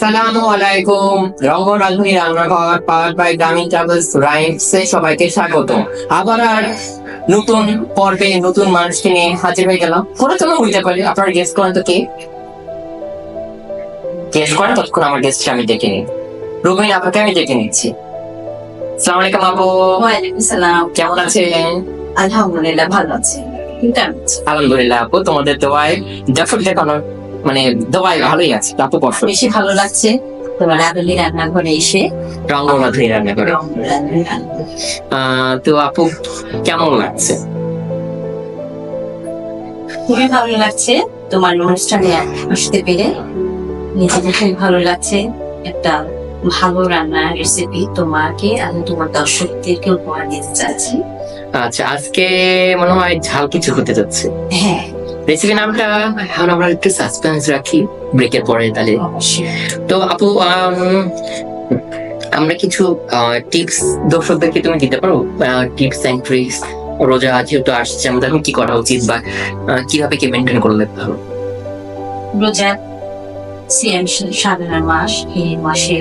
আসসালামু আলাইকুম। রঙ্গ রাজনী রান্নাঘর পাওয়ার বাই গ্রামীণ ট্রাভেলস রাইমসে সবাইকে স্বাগত। আবার আর নতুন পর্বে নতুন মানুষকে নিয়ে হাজির হয়ে গেলাম। কোনো তো হইতে পারে আপনারা গেস্ট করেন তো কে? গেস্ট করেন ততক্ষণ আমার গেস্ট আমি ডেকে নিই। রুবিন আপনাকে আমি ডেকে নিচ্ছি। সালাম আলাইকুম আপু। সালাম। কেমন আছেন? আলহামদুলিল্লাহ ভালো আছি? আলহামদুলিল্লাহ আপু তোমাদের দোয়ায় দর্শক দেখানো মানে দোয়ায় ভালোই আছে আপু বর্ষ বেশি ভালো লাগছে তোমার আদলি রান্নাঘরে এসে। তো আপু কেমন লাগছে? খুবই ভালো লাগছে তোমার অনুষ্ঠানে আসতে পেরে। নিজেকে খুবই ভালো লাগছে একটা ভালো রান্নার রেসিপি তোমাকে আমি তোমার দর্শকদেরকে উপহার দিতে চাচ্ছি। আচ্ছা আজকে মনে হয় ঝাল কিছু হতে যাচ্ছে। হ্যাঁ রেসিপি নামটা এখন আমরা একটু সাসপেন্স রাখি ব্রেকের পরে তাহলে। তো আপু আমরা কিছু টিপস দর্শকদেরকে তুমি দিতে পারো? টিপস এন্ড ট্রিক্স রোজা যেহেতু আসছে, আমাদের এখন কি করা উচিত বা কীভাবে কি মেনটেন করলে ভালো? রোজা সাধারণ মাস, এই মাসে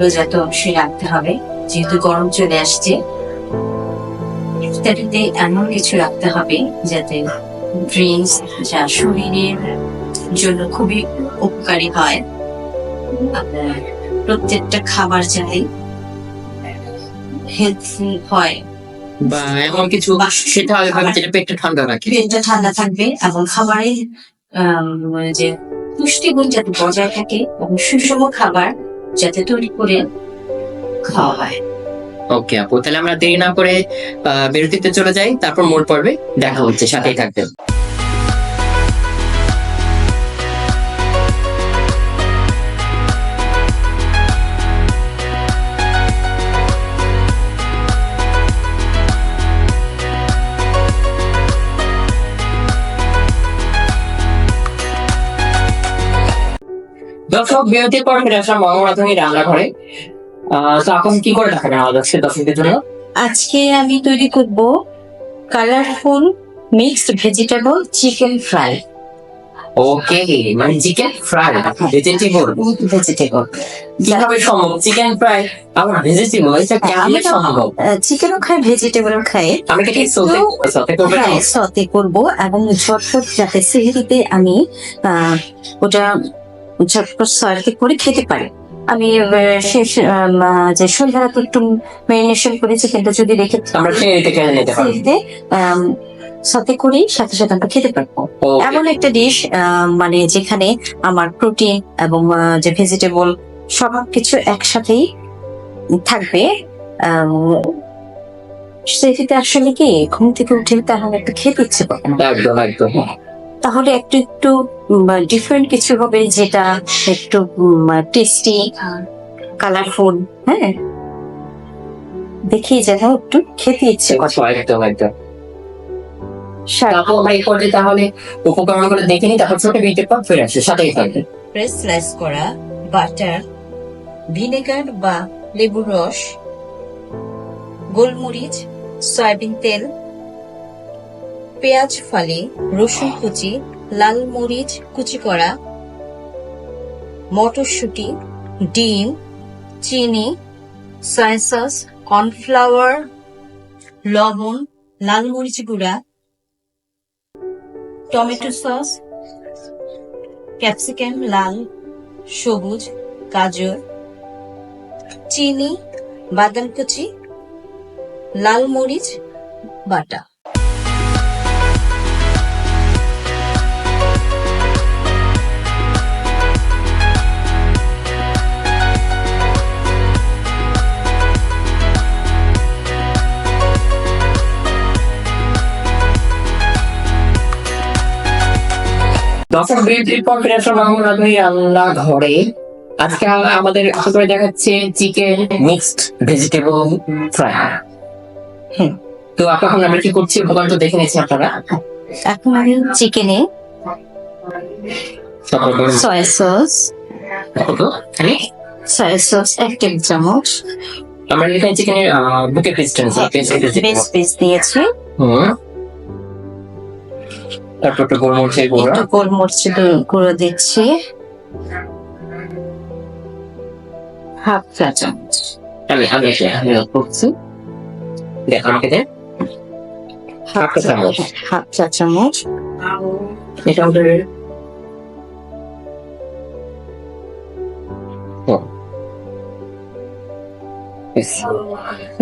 রোজা তো অবশ্যই রাখতে হবে। যেহেতু গরম চলে আসছে এমন কিছু রাখতে হবে যাতে ড্রিঙ্কস যা শরীরের জন্য খুবই উপকারী হয়। আপনার প্রত্যেকটা খাবার যাতে হেলথফুল হয়। বা এমন কিছু সেটা যেটা পেটটা ঠান্ডা রাখে। পেটটা ঠান্ডা থাকবে এবং খাবারের আম, যে পুষ্টিগুণ যাতে বজায় থাকে এবং সুষম খাবার যাতে তৈরি করে খাওয়া হয়। ওকে আপু, তাহলে আমরা দেরি না করে বিরতিতে চলে যাই, তারপর মূল পর্বে দেখা হচ্ছে, সাথেই থাকবেন। দর্শক, বিরতির পর ফিরে আসলাম মঙ্গলাধনী রান্নাঘরে। তো এখন কি করে দেখাবেন আমাদের সে দর্শকদের জন্য? আজকে আমি তৈরি করব colourful mixed vegetable chicken fry okay মানে চিকেন ফ্রাই ভেজিটেবল ভেজিটেবল কীভাবে সম্ভব? চিকেন ফ্রাই আবার ভেজিটেবল এটা কেমন সম্ভব? চিকেনও খাই ভেজিটেবলও খাই। আমি কি সতে সতে করবে হ্যাঁ সতে করব এবং ঝটপট যাতে সেহরিতে আমি ওটা ঝটপট সয়াতে করে খেতে পারি। আমি শেষ যে সন্ধ্যারাতে একটু ম্যারিনেশন করেছি কিন্তু যদি রেখে আমরা সাথে করেই সাথে সাথে আমরা খেতে পারব। এমন একটা ডিশ মানে যেখানে আমার প্রোটিন এবং যে ভেজিটেবল সব কিছু একসাথেই থাকবে। সেটিতে আসলে কি ঘুম থেকে উঠে তাহলে একটু খেতে ইচ্ছে করে একদম একদম। তাহলে একটু একটু ডিফারেন্ট কিছু হবে যেটা একটু টেস্টি কালারফুল হ্যাঁ? দেখি যেন একটু খেতে ইচ্ছে করে একদম একদম সার- তারপর আমরা এই পর্যায়ে তাহলে উপকরণ করে দেখে নিই তারপর ছোট বিরতির পর ফিরে আসে সাথেই থাকবে। প্রেস স্লাইস করা বাটার ভিনেগার বা লেবুর রস গোলমরিচ সয়াবিন তেল পেঁয়াজ ফালি, রসুন কুচি, লাল মরিচ কুচি করা, মটরশুঁটি, ডিম, চিনি সয়া সস কর্নফ্লাওয়ার লবণ, লাল মরিচ গুঁড়া, টমেটো সস, ক্যাপসিকাম লাল, সবুজ, গাজর, চিনি, বাদাম কুচি, লাল মরিচ, বাটা। দর্শক বিরতির পর ফিরে আসলাম রান্না ঘরে। আজকে আমাদের করে দেখাচ্ছে চিকেন মিক্সড ভেজিটেবল ফ্রাই। হুম। তো এখন আমরা কি করছি উপকরণ তো দেখে নিয়েছি আপনারা। এখন আমি চিকেনে সয়া সস সয়া সস এক টেবিল চামচ। আমরা এখানে চিকেনের বুকে পিস্টেন্স বেশ পিস দিয়েছি হুম। তারপর একটু গোলমরিচের গুঁড়া। একটু গোলমরিচ গুঁড়ো দিচ্ছি। হাফ চা চামচ। আমি আমি আমি করছি। দেখ আমাকে দে। হাফ চা চামচ। হাফ চা চামচ। এটা আমাদের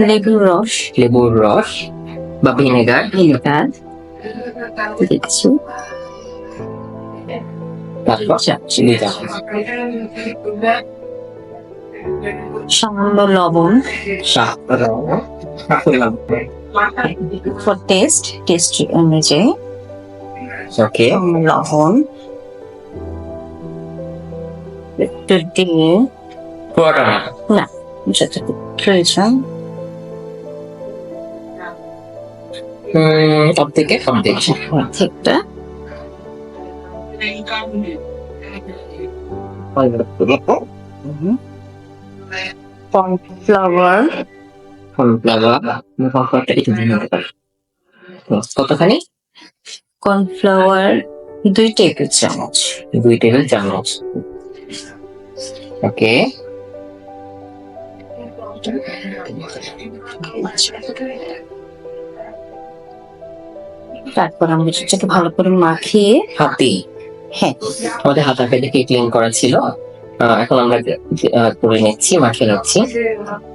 লেবুর রস। লেবুর রস বা ভিনেগার। ভিনেগার। দিচ্ছি। চামচ সামান্য লবণ। ফর টেস্ট টেস্ট অনুযায়ী। ওকে লবণ। একটু দিয়ে না যতটুকু প্রয়োজন। সব দেখছি অর্ধেকটা কর্নফ্লাওয়ার কতখানি? কর্নফ্লাওয়ার দুই টেবিল চামচ। দুই টেবিল চামচ। ওকে। তারপর আমরা সেটাকে ভালো করে মাখিয়ে হাতি হ্যাঁ। আমাদের হাত কে ক্লিন করা ছিল। এখন আমরা করে নিচ্ছি মাখিয়ে নিচ্ছি।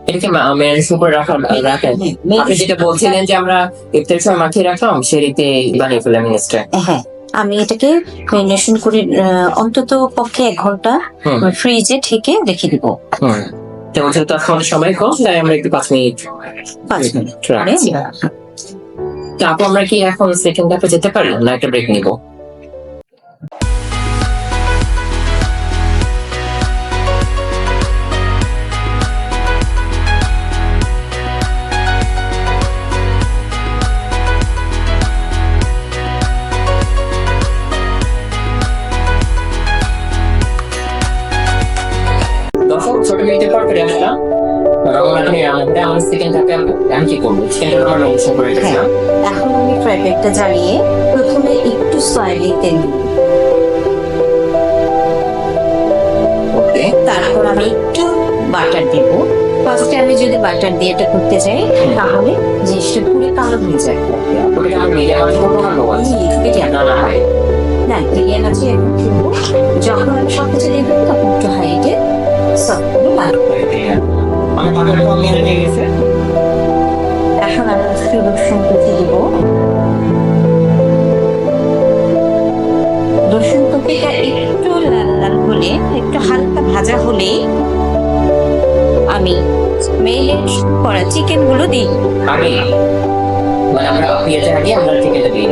এটাকে ম্যারিনেশন করে রাখা রাখেন। আপনি যেটা বলছিলেন যে আমরা ইফতারের সময় মাখিয়ে রাখলাম সেরিতে বানিয়ে ফেলাম মিনিস্টার হ্যাঁ আমি এটাকে ম্যারিনেশন করে অন্তত পক্ষে এক ঘণ্টা ফ্রিজে ঠেকে রেখে দিব। তো যেহেতু এখন সময় কম তাই আমরা একটু পাঁচ মিনিট পাঁচ মিনিট। রাখছি। তো আপু আমরা কি এখন সেকেন্ড হাফে যেতে পারি না? একটা ব্রেক নিব। আমি কি করব? করে এখন আমি ফ্রাই প্যানটা জ্বালিয়ে প্রথমে একটু সয়াবিন তেল ওকে। তারপর আমি একটু বাটার দেব। ফার্স্টে আমি যদি বাটার দিয়ে এটা করতে যাই তাহলে জিনিসটা পুরো কালো হয়ে যায়। না মিডিয়াম আছে যখন আমি সব কিছু দিয়ে দেবো তখন একটু হাইটে সবগুলো আমি পাকের কম মিলে নিয়ে গেছে? এখন আমি রসুন কুচি দিব রসুন কুচিটা একটু লাল লাল হলে, একটু হালকা ভাজা হলেই আমি মেরিনেট করা চিকেনগুলো দিই। আমি মানে আমরা পেঁয়াজের আগে আমরা চিকেনটা দিয়ে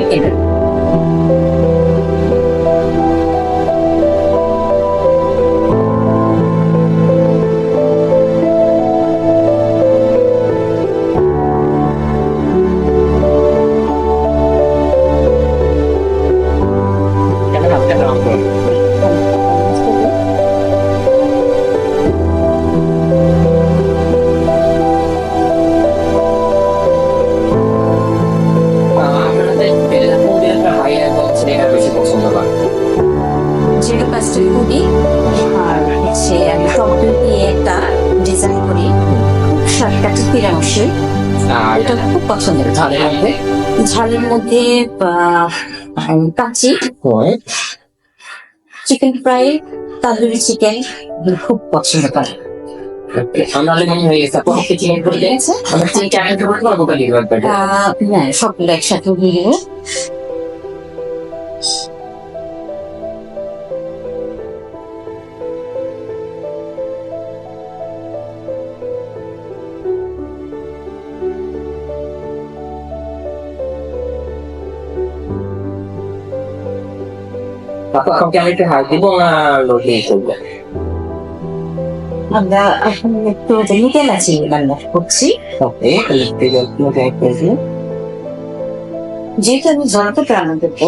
কাচি চিকেন ফ্রাই তান্দুরি চিকেন খুব পছন্দ করে। আমরা একসাথে হয়ে আপু আপনাকে আমি একটু হাত দিব না লোটে করব আমরা এখন একটু নিতে নাচি রান্না করছি ওকে লোটে কেজি যেহেতু আমি জনতা রান্না দেবো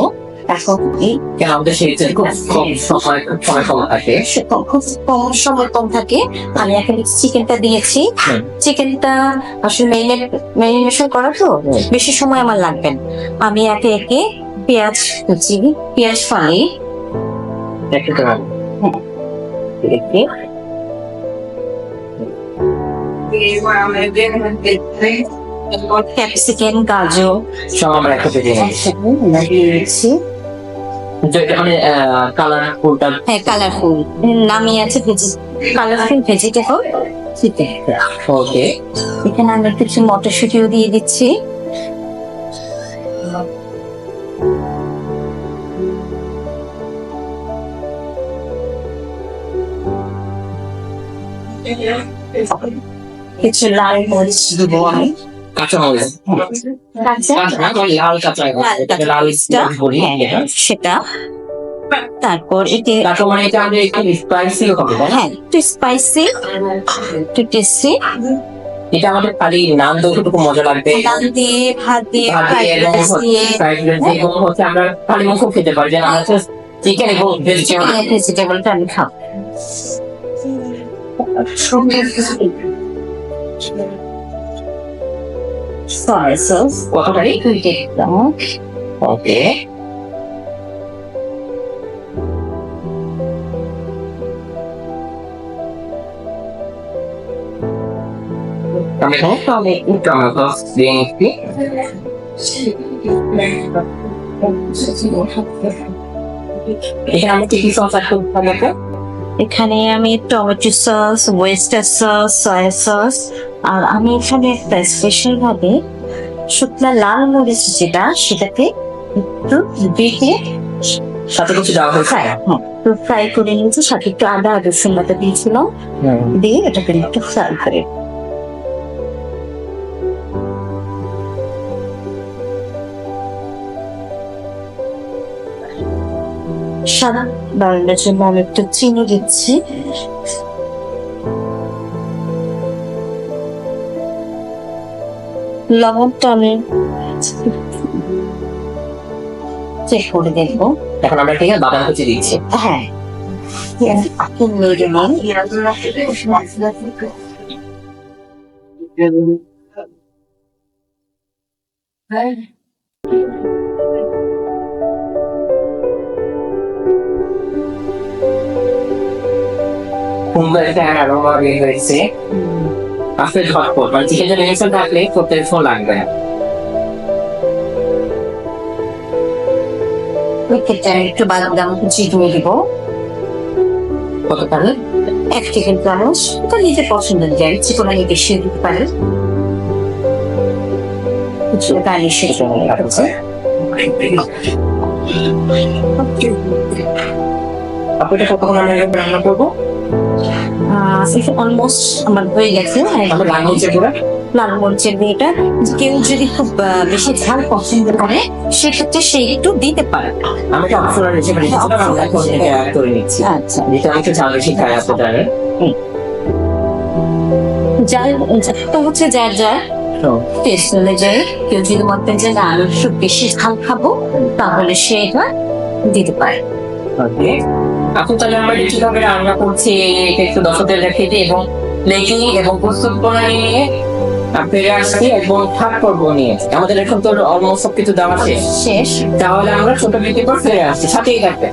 এখন এই কেন আমাদের সেই খুব কম সময় সময় কম থাকে সে কম- খুব কম সময় কম থাকে আমি এখন চিকেনটা দিয়েছি চিকেনটা আসলে ম্যারিনেশন করা তো বেশি সময় আমার লাগবে। আমি একে একে পেঁয়াজ কুচি পেঁয়াজ ফালি তো রেখে ক্যাপসিকাম গাজর। সব আমরা একটা পেজে মানে কালারফুলটা হ্যাঁ কালারফুল নামই আছে কালারফুল ভেজিটেবল ওকে এখানে আমরা কিছু মটরশুটিও দিয়ে দিচ্ছি। কিছু লাল মরিচ। দিব আমি কাঁচা মরিচ লাল কাঁচা লাল কাঁচা। লাল হ্যাঁ, সেটা। তারপর এতে মানে এটা আমাদের একটু স্পাইসি হবে হ্যাঁ একটু স্পাইসি একটু টেস্টি এটা আমাদের খালি নাম তো একটু মজা লাগবে। ডাল দিয়ে ভাত দিয়ে ভাত দিয়ে ফ্রাইড রাইস দিয়ে। ফ্রাইড রাইস দিয়ে হচ্ছে আমরা খালি খেতে পারি। আমরা চিকেন এবং ভেজিটেবল ভেজিটেবলটা আমি খাব। সয়া সস কতটাই দুই টেবিল চামচ ওকে আমি এখানে টমে টমেটো সস দিয়ে নিচ্ছি এখানে আমরা এখানে আমি tomato sauce oyster sauce soya sauce আর আমি এখানে একটা স্পেশাল ভাবে শুকনা লাল মরিচ যেটা সেটাকে একটু বেটে সাথে কিছু দেওয়া হয়েছে? ফ্রাই হ্যাঁ ফ্রাই করে নিয়েছি সাথে একটু আদা রসুন বাটা দিয়েছিলাম দিয়ে এটাকে একটু ফ্রাই করে সাদা বানানোর জন্য আমি একটু চিনি দিচ্ছি। লবণটা আমি চেক করে দেখব। এখন আমরা ঠিক আছে বাদাম কুচি দিচ্ছি। হ্যাঁ। আপনি মেরে সুন্দর একটা অ্যারোমা বের হয়েছে আসলে ঝটপট। মানে চিকেন জেনারেশন থাকলে করতে ফোন লাগবে। একটু বাদাম কুচি দিয়ে দিব। কত পারলে এক টেবিল চামচ। এটা নিজের পছন্দ অনুযায়ী চিকন আমি বেশি দিতে পারেন। কিছু গার্নিশের জন্য রাখছি আপু কতক্ষণ আমরা রান্না করব? অলমোস্ট আমার হয়ে গেছে আমরা লাল মরিচের দিয়েটা কেউ যদি খুব বেশি ঝাল পছন্দ করে সেক্ষেত্রে সে একটু দিতে পারে। আমি অপশনাল হিসেবে রেখেছিলাম আমরা এখন এটা অ্যাড করে নিচ্ছি। আচ্ছা। যেটা ঝাল বেশি যার তো হচ্ছে যার যার টেস্ট অনুযায়ী কেউ যদি করেন যে না আমি একটু বেশি ঝাল খাব তাহলে সে এটা দিতে পারে। ওকে এখন তাহলে আমরা কীভাবে রান্না করছি এটা একটু দর্শকদের দেখেছি দিই এবং লেগি এবং প্রস্তুত করে নিয়ে ফিরে আসছি এবং থাক করব নিয়ে। আমাদের এখন তো অলমোস্ট সব কিছু দেওয়া শেষ। শেষ। তাহলে আমরা ছোট বিক্রি পর ফিরে আসছি। সাথেই থাকবে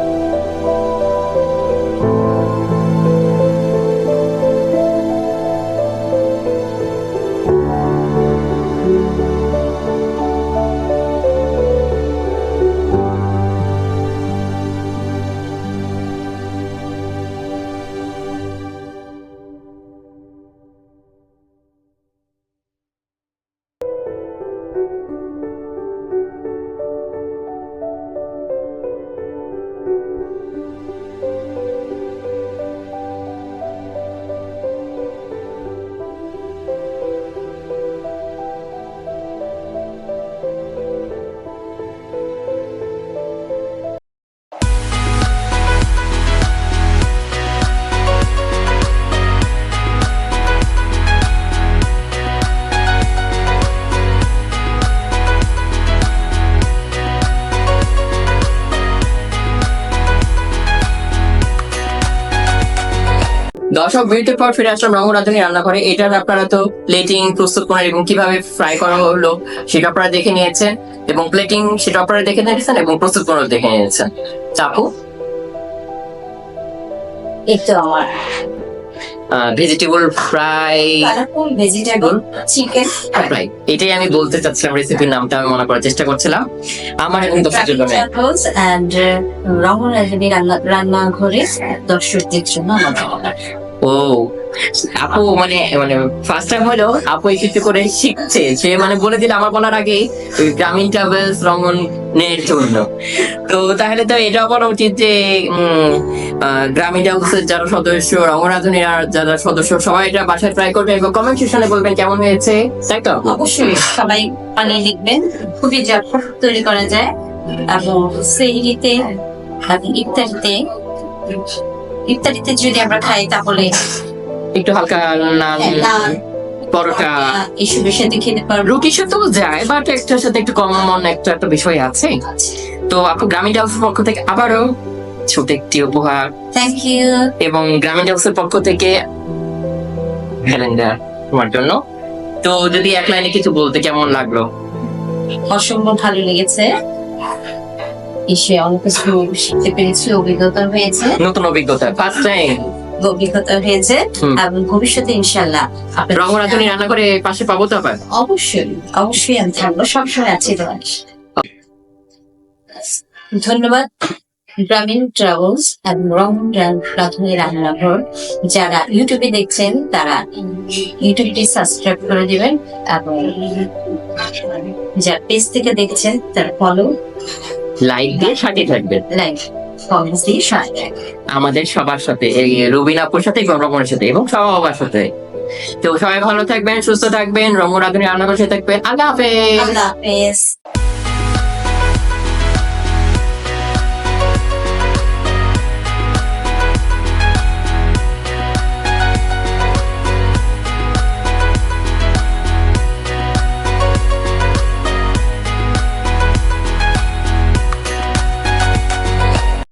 দর্শক বিরতির পর ফিরে আসলাম রঙ রাঁধুনি রান্না করে এটার আপনারা তো প্লেটিং প্রস্তুত করার এবং কীভাবে ফ্রাই করা হলো সেটা আপনারা দেখে নিয়েছেন এবং প্লেটিং সেটা আপনারা দেখে নিয়েছেন এবং প্রস্তুত করার দেখে নিয়েছেন। চাপু? এই আমার। Vegetable fry vegetable chicken fry এটাই আমি বলতে চাচ্ছিলাম রেসিপির নামটা আমি মনে করার চেষ্টা করছিলাম। আমার এখন দর্শকের জন্য। রমন রান্না রান্নাঘরে দর্শকদের জন্য order। ও আপু মানে মানে ফার্স্ট টাইম হলো, আপু এই কিছু করে শিখছে। সে মানে বলে দিল, আমার বলার আগে গ্রামীণ ট্রাভেলস রমনের জন্য। তো তাহলে তো এটা বলা উচিত যে গ্রামীণ ট্রাভেলসের যারা সদস্য রমরাধনের যারা সদস্য, সবাই এটা বাসায় ট্রাই করবেন এবং কমেন্ট সেকশনে বলবেন কেমন হয়েছে। তাই তো? অবশ্যই, সবাই বানিয়ে লিখবেন, খুবই ঝটপট তৈরি করা যায়। এবং সেহরিতে ইফতারিতে ইফতারিতে যদি আমরা খাই তাহলে একটু হালকা নান নান, পরোটা। এসবের সাথে খেতে পারব। রুটির সাথেও যায় বাট একটার সাথে একটু কমন একটা একটা বিষয় আছে। তো আপু গ্রামীণ ট্রাভেলসের পক্ষ থেকে আবারও ছোট একটি উপহার। থ্যাংক ইউ এবং গ্রামীণ হাউসের পক্ষ থেকে ক্যালেন্ডার তোমার জন্য। তো যদি এক লাইনে কিছু বলতে কেমন লাগল? অসম্ভব ভালো লেগেছে। এসে অনেক কিছু শিখতে পেরেছি অভিজ্ঞতা হয়েছে। নতুন অভিজ্ঞতা ফার্স্ট টাইম অভিজ্ঞতা হয়েছে এবং ভবিষ্যতে ইনশাল্লাহ রঙরাধুনি রান্না করে পাশে পাবো তো আবার? অবশ্যই অবশ্যই আমি থাকব সবসময় আছি তোমার ধন্যবাদ গ্রামীণ ট্রাভেলস এবং রমন প্রাথমিক রান্নাঘর যারা ইউটিউবে দেখছেন তারা ইউটিউবটি সাবস্ক্রাইব করে দিবেন এবং যারা পেজ থেকে দেখছেন তারা ফলো লাইক দিয়ে সাথে থাকবেন। লাইক কমেন্টস দিয়ে সহায় আমাদের সবার সাথে এই রবিন আপুর সাথে এবং সাথে এবং সবার সাথে। তো সবাই ভালো থাকবেন সুস্থ থাকবেন রমন রাধুনি রান্না করে থাকবেন। আল্লাহ হাফেজ। আল্লাহ হাফেজ।